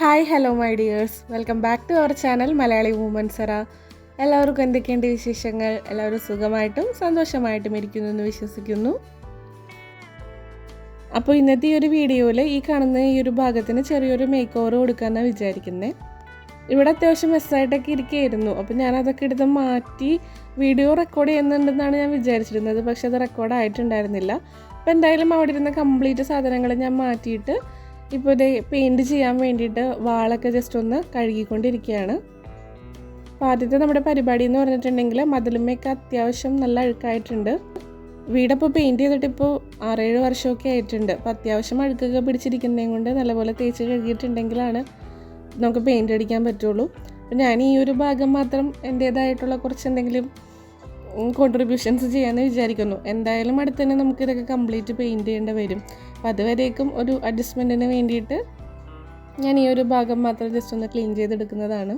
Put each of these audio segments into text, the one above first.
Hi hello my dears welcome back to our channel Malayali വുമൻസറ എല്ലാവർക്കും എന്തൊക്കെയുണ്ട് വിശേഷങ്ങൾ? എല്ലാവരും സുഖമായിട്ടും സന്തോഷമായിട്ടും ഇരിക്കുന്നു എന്ന് വിശ്വസിക്കുന്നു. അപ്പോൾ ഇന്നത്തെ ഈ ഒരു വീഡിയോയിൽ ഈ കാണുന്ന ഈ ഒരു ഭാഗത്തിന് ചെറിയൊരു മേക്ക് ഓവർ കൊടുക്കാമെന്നാണ് വിചാരിക്കുന്നത് ഇവിടെ അത്യാവശ്യം മെസ്സായിട്ടൊക്കെ ഇരിക്കുകയായിരുന്നു അപ്പോൾ ഞാൻ അതൊക്കെ എടുത്ത് മാറ്റി വീഡിയോ റെക്കോർഡ് ചെയ്യുന്നുണ്ടെന്നാണ് ഞാൻ വിചാരിച്ചിരുന്നത്. പക്ഷെ അത് റെക്കോർഡ് ആയിട്ടുണ്ടായിരുന്നില്ല. അപ്പോൾ എന്തായാലും അവിടെ ഇരുന്ന കംപ്ലീറ്റ് സാധനങ്ങൾ ഞാൻ മാറ്റിയിട്ട് ഇപ്പോൾ ഇത് പെയിന്റ് ചെയ്യാൻ വേണ്ടിയിട്ട് വാളൊക്കെ ജസ്റ്റ് ഒന്ന് കഴുകിക്കൊണ്ടിരിക്കുകയാണ്. അപ്പോൾ ആദ്യത്തെ നമ്മുടെ പരിപാടി എന്ന് പറഞ്ഞിട്ടുണ്ടെങ്കിൽ മതിലുമ്മയൊക്കെ അത്യാവശ്യം നല്ല അഴുക്കായിട്ടുണ്ട്. വീടപ്പോൾ പെയിന്റ് ചെയ്തിട്ട് ഇപ്പോൾ ആറേഴ് വർഷമൊക്കെ ആയിട്ടുണ്ട്. അപ്പോൾ അത്യാവശ്യം അഴുക്കൊക്കെ പിടിച്ചിരിക്കുന്നതും കൊണ്ട് നല്ലപോലെ തേച്ച് കഴുകിയിട്ടുണ്ടെങ്കിലാണ് നമുക്ക് പെയിന്റ് അടിക്കാൻ പറ്റുള്ളൂ. അപ്പോൾ ഞാൻ ഈ ഒരു ഭാഗം മാത്രം എന്റേതായിട്ടുള്ള കുറച്ച് എന്തെങ്കിലും കോൺട്രിബ്യൂഷൻസ് ചെയ്യാമെന്ന് വിചാരിക്കുന്നു. എന്തായാലും അടുത്ത് തന്നെ നമുക്ക് ഇതൊക്കെ കംപ്ലീറ്റ് പെയിന്റ് ചെയ്യേണ്ടി വരും. അപ്പോൾ അതുവരേക്കും ഒരു അഡ്ജസ്റ്റ്മെന്റിന് വേണ്ടിയിട്ട് ഞാൻ ഈ ഒരു ഭാഗം മാത്രം ജസ്റ്റ് ഒന്ന് ക്ലീൻ ചെയ്തെടുക്കുന്നതാണ്.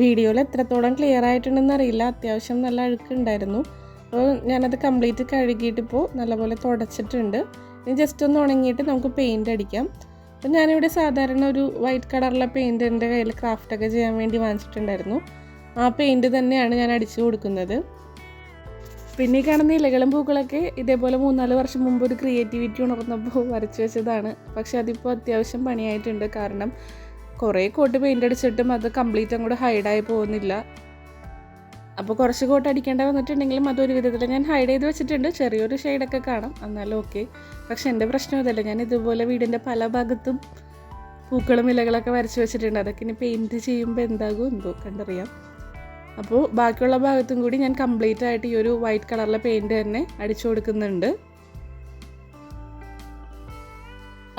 വീഡിയോയിൽ എത്രത്തോളം ക്ലിയർ ആയിട്ടുണ്ടെന്ന് അറിയില്ല. അത്യാവശ്യം നല്ല അഴുക്കുണ്ടായിരുന്നു. അപ്പോൾ ഞാനത് കംപ്ലീറ്റ് കഴുകിയിട്ടിപ്പോൾ നല്ലപോലെ തുടച്ചിട്ടുണ്ട്. ജസ്റ്റ് ഒന്ന് ഉണങ്ങിയിട്ട് നമുക്ക് പെയിന്റ് അടിക്കാം. അപ്പം ഞാനിവിടെ സാധാരണ ഒരു വൈറ്റ് കളറിലെ പെയിന്റ് എന്റെ കയ്യിൽ ക്രാഫ്റ്റൊക്കെ ചെയ്യാൻ വേണ്ടി വാങ്ങിച്ചിട്ടുണ്ടായിരുന്നു. ആ പെയിന്റ് തന്നെയാണ് ഞാൻ അടിച്ചു കൊടുക്കുന്നത്. പിന്നെ ഈ കാണുന്ന ഇലകളും പൂക്കളൊക്കെ ഇതേപോലെ മൂന്നാൽ വർഷം മുമ്പ് ഒരു ക്രിയേറ്റിവിറ്റി ഉണർന്നപ്പോൾ വരച്ചു വെച്ചതാണ്. പക്ഷെ അതിപ്പോൾ അത്യാവശ്യം പണിയായിട്ടുണ്ട്. കാരണം കുറേ കോട്ട് പെയിന്റ് അടിച്ചിട്ടും അത് കംപ്ലീറ്റ് അങ്ങോട്ട് ഹൈഡായി പോകുന്നില്ല. അപ്പോൾ കുറച്ച് കോട്ട് അടിക്കേണ്ട വന്നിട്ടുണ്ടെങ്കിലും അതൊരു വിധത്തിൽ ഞാൻ ഹൈഡ് ചെയ്ത് വെച്ചിട്ടുണ്ട്. ചെറിയൊരു ഷെയ്ഡൊക്കെ കാണാം. എന്നാലും ഓക്കെ പക്ഷെ എന്റെ പ്രശ്നം അതല്ല. ഞാൻ ഇതുപോലെ വീടിന്റെ പല ഭാഗത്തും പൂക്കളും ഇലകളൊക്കെ വരച്ച് വെച്ചിട്ടുണ്ട്. അതൊക്കെ ഇനി പെയിന്റ് ചെയ്യുമ്പോൾ എന്താകും എന്തോ കണ്ടറിയാം. അപ്പോൾ ബാക്കിയുള്ള ഭാഗത്തും കൂടി ഞാൻ കംപ്ലീറ്റ് ആയിട്ട് ഈ ഒരു വൈറ്റ് കളറിലെ പെയിന്റ് തന്നെ അടിച്ചു കൊടുക്കുന്നുണ്ട്.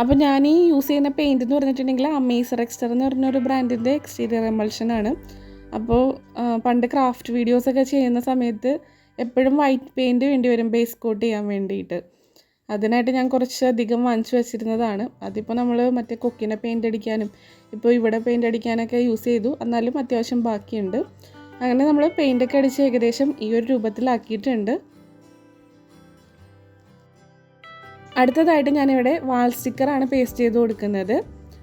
അപ്പോൾ ഞാൻ ഈ യൂസ് ചെയ്യുന്ന പെയിന്റ് എന്ന് പറഞ്ഞിട്ടുണ്ടെങ്കിൽ അമേസർ എക്സ്റ്റർ എന്ന് പറഞ്ഞൊരു ബ്രാൻഡിന്റെ എക്സ്റ്റീരിയർ എമൾഷൻ ആണ്. അപ്പോൾ പണ്ട് ക്രാഫ്റ്റ് വീഡിയോസൊക്കെ ചെയ്യുന്ന സമയത്ത് എപ്പോഴും വൈറ്റ് പെയിന്റ് വേണ്ടി വരും ബേസ് കോട്ട് ചെയ്യാൻ വേണ്ടിയിട്ട്. അതിനായിട്ട് ഞാൻ കുറച്ച് അധികം വാങ്ങിച്ചു വെച്ചിരുന്നതാണ്. അതിപ്പോൾ നമ്മൾ മറ്റേ കൊക്കിനെ പെയിന്റ് അടിക്കാനും ഇപ്പോൾ ഇവിടെ പെയിന്റ് അടിക്കാനൊക്കെ യൂസ് ചെയ്തു. എന്നാലും അത്യാവശ്യം ബാക്കിയുണ്ട്. അങ്ങനെ നമ്മൾ പെയിന്റൊക്കെ അടിച്ച് ഏകദേശം ഈ ഒരു രൂപത്തിലാക്കിയിട്ടുണ്ട്. അടുത്തതായിട്ട് ഞാനിവിടെ വാൾ സ്റ്റിക്കറാണ് പേസ്റ്റ് ചെയ്ത് കൊടുക്കുന്നത്.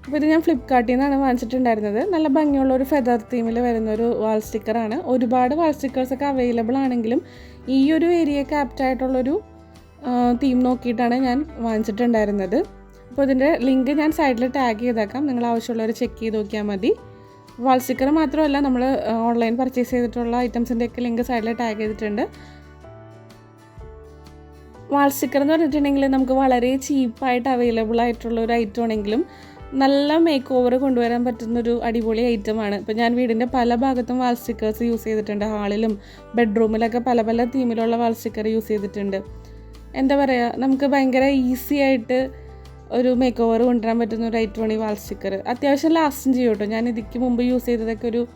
അപ്പോൾ ഇത് ഞാൻ ഫ്ലിപ്കാർട്ടിൽ നിന്നാണ് വാങ്ങിച്ചിട്ടുണ്ടായിരുന്നത്. നല്ല ഭംഗിയുള്ള ഒരു ഫെദർ തീമിൽ വരുന്ന ഒരു വാൾ സ്റ്റിക്കറാണ് ഒരുപാട് വാൾ സ്റ്റിക്കേഴ്സ് ഒക്കെ അവൈലബിൾ ആണെങ്കിലും ഈ ഒരു ഏരിയ ആപ്റ്റായിട്ടുള്ളൊരു തീം നോക്കിയിട്ടാണ് ഞാൻ വാങ്ങിച്ചിട്ടുണ്ടായിരുന്നത്. അപ്പോൾ ഇതിന്റെ ലിങ്ക് ഞാൻ സൈഡിൽ ടാഗ് ചെയ്തേക്കാം. നിങ്ങൾ ആവശ്യമുള്ളവർ ചെക്ക് ചെയ്ത് നോക്കിയാൽ മതി. വാൾ സ്റ്റിക്കർ മാത്രമല്ല നമ്മൾ ഓൺലൈൻ പർച്ചേസ് ചെയ്തിട്ടുള്ള ഐറ്റംസിന്റെയൊക്കെ ലിങ്ക് സൈഡിൽ ടാഗ് ചെയ്തിട്ടുണ്ട്. വാൾ സ്റ്റിക്കർ എന്ന് പറഞ്ഞിട്ടുണ്ടെങ്കിൽ നമുക്ക് വളരെ ചീപ്പായിട്ട് അവൈലബിൾ ആയിട്ടുള്ള ഒരു ഐറ്റം ആണെങ്കിലും നല്ല മേക്ക് ഓവർ കൊണ്ടുവരാൻ പറ്റുന്നൊരു അടിപൊളി ഐറ്റമാണ് ഇപ്പോൾ ഞാൻ വീടിന്റെ പല ഭാഗത്തും വാൾ സ്റ്റിക്കേഴ്സ് യൂസ് ചെയ്തിട്ടുണ്ട്. ഹാളിലും ബെഡ്റൂമിലൊക്കെ പല പല തീമിലുള്ള വാൾ സ്റ്റിക്കർ യൂസ് ചെയ്തിട്ടുണ്ട്. എന്താ പറയുക നമുക്ക് ഭയങ്കര ഈസി ആയിട്ട് ഒരു മേക്ക് ഓവർ കൊണ്ടുവരാൻ പറ്റുന്ന ഒരു ഐറ്റമാണ് ഈ വാൾ സ്റ്റിക്കർ അത്യാവശ്യം ലാസ്റ്റും ചെയ്യും കേട്ടോ. ഞാൻ ഇതിക്ക് മുമ്പ് യൂസ് ചെയ്തതൊക്കെ ഒരു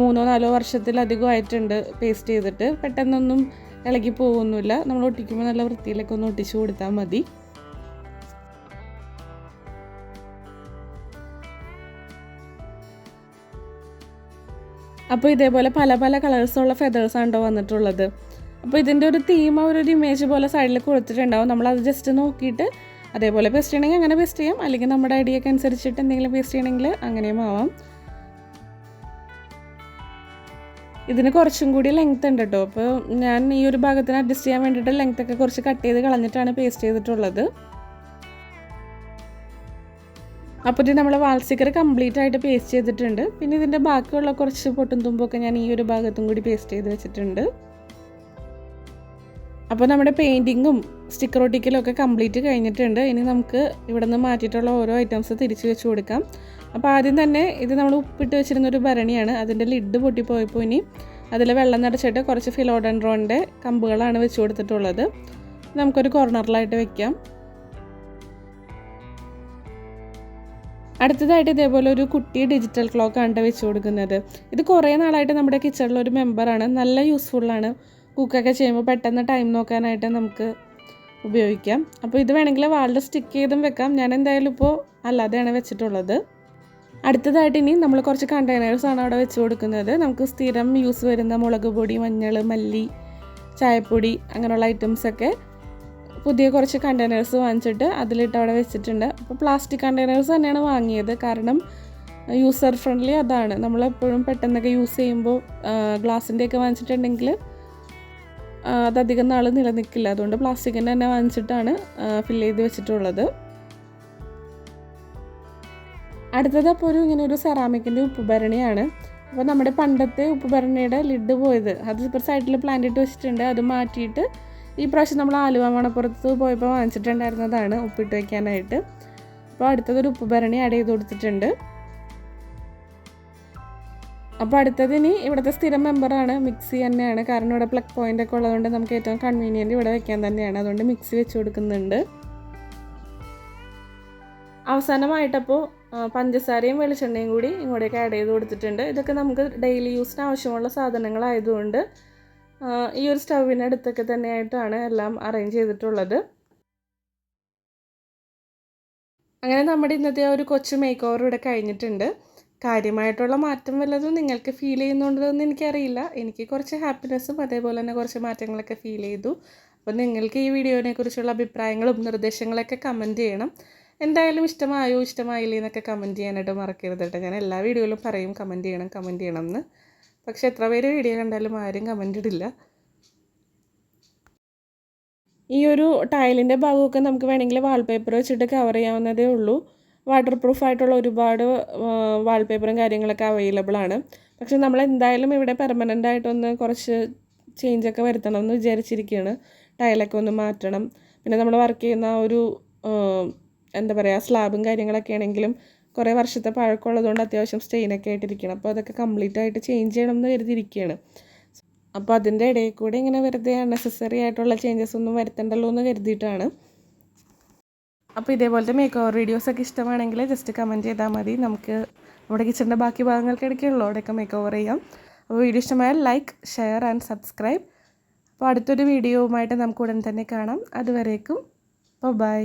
മൂന്നോ നാലോ വർഷത്തിലധികം ആയിട്ടുണ്ട് പേസ്റ്റ് ചെയ്തിട്ട്. പെട്ടെന്നൊന്നും ഇളകി പോകുന്നില്ല. നമ്മൾ ഒട്ടിക്കുമ്പോൾ നല്ല വൃത്തിയിലൊക്കെ ഒന്ന് ഒട്ടിച്ചു കൊടുത്താൽ മതി. അപ്പോൾ ഇതേപോലെ പല പല കളേഴ്സുള്ള ഫെതേഴ്സാണ് കേട്ടോ വന്നിട്ടുള്ളത്. അപ്പോൾ ഇതിന്റെ ഒരു തീം ഒരു ഇമേജ് പോലെ സൈഡിൽ കൊടുത്തിട്ടുണ്ടാവും. അത് ജസ്റ്റ് നോക്കിയിട്ട് അതേപോലെ പേസ്റ്റ് ചെയ്യണമെങ്കിൽ അങ്ങനെ പേസ്റ്റ് ചെയ്യാം. അല്ലെങ്കിൽ നമ്മുടെ ഐഡിയക്ക് അനുസരിച്ചിട്ട് എന്തെങ്കിലും പേസ്റ്റ് ചെയ്യണമെങ്കിൽ അങ്ങനെയും ആവാം. ഇതിന് കുറച്ചും കൂടി ലെങ്ത് ഉണ്ട് കേട്ടോ അപ്പോൾ ഞാൻ ഈ ഒരു ഭാഗത്തിന് അഡ്ജസ്റ്റ് ചെയ്യാൻ വേണ്ടിയിട്ട് ലെങ്ത് ഒക്കെ കുറച്ച് കട്ട് ചെയ്ത് കളഞ്ഞിട്ടാണ് പേസ്റ്റ് ചെയ്തിട്ടുള്ളത്. അപ്പോൾ ഇത് നമ്മൾ വാൾ സ്റ്റിക്കർ കംപ്ലീറ്റ് ആയിട്ട് പേസ്റ്റ് ചെയ്തിട്ടുണ്ട്. പിന്നെ ഇതിന്റെ ബാക്കിയുള്ള കുറച്ച് പൊട്ടും തുമ്പൊക്കെ ഞാൻ ഈ ഒരു ഭാഗത്തും കൂടി പേസ്റ്റ് ചെയ്ത് വെച്ചിട്ടുണ്ട്. അപ്പോൾ നമ്മുടെ പെയിന്റിങ്ങും സ്റ്റിക്കർ ഒട്ടിക്കലും ഒക്കെ കംപ്ലീറ്റ് കഴിഞ്ഞിട്ടുണ്ട്. ഇനി നമുക്ക് ഇവിടെ നിന്ന് മാറ്റിയിട്ടുള്ള ഓരോ ഐറ്റംസ് തിരിച്ച് വെച്ച് കൊടുക്കാം. അപ്പോൾ ആദ്യം തന്നെ ഇത് നമ്മൾ ഉപ്പിട്ട് വെച്ചിരുന്ന ഒരു ഭരണിയാണ്. അതിന്റെ ലിഡ് പൊട്ടിപ്പോയപ്പോൾ ഇനി അതിൽ വെള്ളം നിറച്ചിട്ട് കുറച്ച് ഫിലോഡൻഡ്രോന്റെ കമ്പുകളാണ് വെച്ച് കൊടുത്തിട്ടുള്ളത്. നമുക്കൊരു കോർണറിലായിട്ട് വെക്കാം. അടുത്തതായിട്ട് ഇതേപോലെ ഒരു കുട്ടി ഡിജിറ്റൽ ക്ലോക്ക് ക്ലോക്കാണ് വെച്ച് കൊടുക്കുന്നത്. ഇത് കുറേ നാളായിട്ട് നമ്മുടെ കിച്ചണിലൊരു മെമ്പറാണ് നല്ല യൂസ്ഫുള്ളാണ് കുക്കൊക്കെ ചെയ്യുമ്പോൾ പെട്ടെന്ന് ടൈം നോക്കാനായിട്ട് നമുക്ക് ഉപയോഗിക്കാം. അപ്പോൾ ഇത് വേണമെങ്കിൽ വാളിൽ സ്റ്റിക്ക് ചെയ്തും വെക്കാം. ഞാൻ എന്തായാലും ഇപ്പോൾ അല്ലാതെയാണ് വെച്ചിട്ടുള്ളത്. അടുത്തതായിട്ട് ഇനി നമ്മൾ കുറച്ച് കണ്ടെയ്നേഴ്സാണ് അവിടെ വെച്ച് കൊടുക്കുന്നത്. നമുക്ക് സ്ഥിരം യൂസ് വരുന്ന മുളക് പൊടി മഞ്ഞൾ മല്ലി ചായപ്പൊടി അങ്ങനെയുള്ള ഐറ്റംസൊക്കെ പുതിയ കുറച്ച് കണ്ടെയ്നേഴ്സ് വാങ്ങിച്ചിട്ട് അതിലിട്ട് അവിടെ വെച്ചിട്ടുണ്ട്. അപ്പോൾ പ്ലാസ്റ്റിക് കണ്ടെയ്നേഴ്സ് തന്നെയാണ് വാങ്ങിയത്. കാരണം യൂസർ ഫ്രണ്ട്ലി അതാണ്. നമ്മളെപ്പോഴും പെട്ടെന്നൊക്കെ യൂസ് ചെയ്യുമ്പോൾ ഗ്ലാസിന്റെയൊക്കെ വാങ്ങിച്ചിട്ടുണ്ടെങ്കിൽ അതധികം നാൾ നിലനിൽക്കില്ല. അതുകൊണ്ട് പ്ലാസ്റ്റിക്കിന്റെ തന്നെ വാങ്ങിച്ചിട്ടാണ് ഫില്ല് ചെയ്ത് വെച്ചിട്ടുള്ളത്. അടുത്തത് അപ്പോൾ ഒരു ഇങ്ങനെ ഒരു സെറാമിക്കിന്റെ ഉപ്പുഭരണിയാണ് അപ്പോൾ നമ്മുടെ പണ്ടത്തെ ഉപ്പുഭരണിയുടെ ലിഡ് പോയത്. അത് ഇപ്പോൾ സൈഡിൽ പ്ലാന്റ് ഇട്ട് വെച്ചിട്ടുണ്ട്. അത് മാറ്റിയിട്ട് ഈ പ്രാവശ്യം നമ്മൾ ആലുവ മണപ്പുറത്ത് പോയപ്പോൾ വാങ്ങിച്ചിട്ടുണ്ടായിരുന്നതാണ് ഉപ്പിട്ട് വയ്ക്കാനായിട്ട് അപ്പോൾ അടുത്തതൊരു ഉപ്പുഭരണി ആഡ് ചെയ്ത് കൊടുത്തിട്ടുണ്ട്. അപ്പോൾ അടുത്തതിന് ഇവിടുത്തെ സ്ഥിരം മെമ്പറാണ് മിക്സി തന്നെയാണ്. കാരണം ഇവിടെ പ്ലഗ് പോയിന്റ് ഒക്കെ ഉള്ളതുകൊണ്ട് നമുക്ക് ഏറ്റവും കൺവീനിയന്റ് ഇവിടെ വെക്കാൻ തന്നെയാണ്. അതുകൊണ്ട് മിക്സി വെച്ച് കൊടുക്കുന്നുണ്ട്. അവസാനമായിട്ടപ്പോൾ പഞ്ചസാരയും വെളിച്ചെണ്ണയും കൂടി ഇങ്ങോട്ടേക്ക് ആഡ് ചെയ്ത് കൊടുത്തിട്ടുണ്ട്. ഇതൊക്കെ നമുക്ക് ഡെയിലി യൂസിന് ആവശ്യമുള്ള സാധനങ്ങളായതുകൊണ്ട് ഈ ഒരു സ്റ്റൗവിന്റെ അടുത്തൊക്കെ തന്നെയായിട്ടാണ് എല്ലാം അറേഞ്ച് ചെയ്തിട്ടുള്ളത്. അങ്ങനെ നമ്മുടെ ഇന്നത്തെ ഒരു കൊച്ചു മേക്ക് ഓവർ ഇവിടെ കഴിഞ്ഞിട്ടുണ്ട്. കാര്യമായിട്ടുള്ള മാറ്റം വല്ലതും നിങ്ങൾക്ക് ഫീൽ ചെയ്യുന്നുണ്ടോ എന്ന് എനിക്കറിയില്ല. എനിക്ക് കുറച്ച് ഹാപ്പിനെസ്സും അതേപോലെ തന്നെ കുറച്ച് മാറ്റങ്ങളൊക്കെ ഫീൽ ചെയ്തു. അപ്പോൾ നിങ്ങൾക്ക് ഈ വീഡിയോനെ കുറിച്ചുള്ള അഭിപ്രായങ്ങളും നിർദ്ദേശങ്ങളൊക്കെ കമന്റ് ചെയ്യണം. എന്തായാലും ഇഷ്ടമായോ ഇഷ്ടമായില്ലേ എന്നൊക്കെ കമന്റ് ചെയ്യാനായിട്ട് മറക്കരുത് കേട്ടോ. ഞാൻ എല്ലാ വീഡിയോയിലും പറയും കമന്റ് ചെയ്യണം കമന്റ് ചെയ്യണം എന്ന്. പക്ഷേ എത്ര പേര് വീഡിയോ കണ്ടാലും ആരും കമന്റ് ഇടില്ല. ഈ ഒരു ടൈലിന്റെ ഭാഗമൊക്കെ നമുക്ക് വേണമെങ്കിൽ വാൾപേപ്പർ വെച്ചിട്ട് കവർ ചെയ്യാവുന്നതേ ഉള്ളൂ. വാട്ടർ പ്രൂഫ് ആയിട്ടുള്ള ഒരുപാട് വാൾപേപ്പറും കാര്യങ്ങളൊക്കെ അവൈലബിൾ ആണ്. പക്ഷെ നമ്മൾ എന്തായാലും ഇവിടെ പെർമനന്റ് ആയിട്ടൊന്ന് കുറച്ച് ചേഞ്ചൊക്കെ വരുത്തണം എന്ന് വിചാരിച്ചിരിക്കുകയാണ് ടൈലൊക്കെ ഒന്ന് മാറ്റണം. പിന്നെ നമ്മൾ വർക്ക് ചെയ്യുന്ന ഒരു എന്താ പറയുക സ്ലാബും കാര്യങ്ങളൊക്കെ ആണെങ്കിലും കുറേ വർഷത്തെ പഴക്കമുള്ളതുകൊണ്ട് അത്യാവശ്യം സ്റ്റെയിനൊക്കെ ആയിട്ടിരിക്കണം അപ്പോൾ അതൊക്കെ കംപ്ലീറ്റ് ആയിട്ട് ചേഞ്ച് ചെയ്യണം എന്ന് കരുതിയിരിക്കുകയാണ്. അപ്പോൾ അതിന്റെ ഇടയിൽ കൂടെ ഇങ്ങനെ വെറുതെ അൺനെസസറി ആയിട്ടുള്ള ചേഞ്ചസ് ഒന്നും വരുത്തണ്ടല്ലോ എന്ന് കരുതിയിട്ടാണ്. അപ്പോൾ ഇതേപോലത്തെ മേക്ക് ഓവർ വീഡിയോസൊക്കെ ഇഷ്ടമാണെങ്കിൽ ജസ്റ്റ് കമന്റ് ചെയ്താൽ മതി. നമുക്ക് നമ്മുടെ കിച്ചണിന്റെ ബാക്കി ഭാഗങ്ങൾക്ക് ഇടയ്ക്കുള്ളൂ. അവിടെയൊക്കെ മേക്ക് ഓവർ ചെയ്യാം. അപ്പോൾ വീഡിയോ ഇഷ്ടമായാൽ ലൈക്ക് ഷെയർ ആൻഡ് സബ്സ്ക്രൈബ് അപ്പോൾ അടുത്തൊരു വീഡിയോവുമായിട്ട് നമുക്ക് ഉടൻ തന്നെ കാണാം. അതുവരേക്കും ബൈ